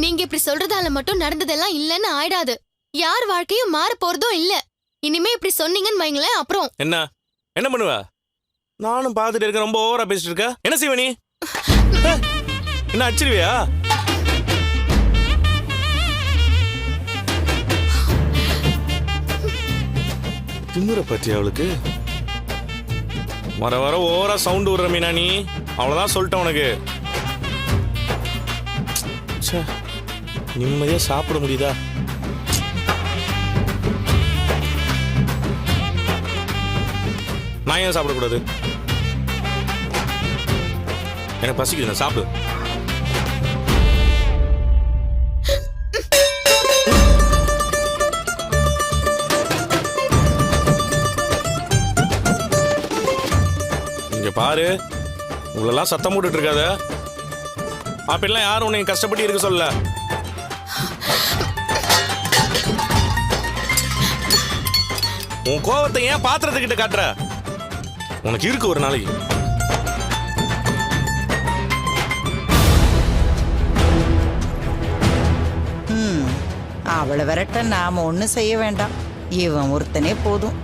நீங்க இப்படி சொல்றதால மட்டும் நடந்ததெல்லாம் இல்லன்னு ஆயிடாது. யார் வாழ்க்கையும் மாற போறதும் இல்ல. இனிமே இப்படி சொன்னீங்கன்னு வைங்களேன் அப்புறம். என்ன? என்ன பண்ணுவ? நானும் பார்த்துட்டு இருக்கேன் ரொம்ப ஓவரா பேசிட்டு இருக்க. என்ன செய்வ நீ? என்ன அச்சிருவியா? திமுற பத்தி அவளுக்கு? வர வர ஓவரா சவுண்ட் விடுற மீனா நீ? அவ்வளவுதான் சொல்லிட்டேன் உனக்கு. ச்சே, நிம்மதியா சாப்பிட முடியுதா? நான் ஏன் சாப்பிடக்கூடாது? எனக்கு பசிக்குது நான் சாப்பிடு. இங்க பாரு உங்களெல்லாம் சத்தம் போட்டுட்டு இருக்காத. அப்படிலாம் யாரும் உன்னை கஷ்டப்பட்டு இருக்க சொல்லல. உன் கோவத்தை ஏன் பாத்திரத்துக்கிட்ட காட்டுற? உனக்கு இருக்கு ஒரு நாளைக்கு. அவளை விரட்ட நாம ஒன்றும் செய்ய வேண்டாம். இவன் ஒருத்தனே போதும்.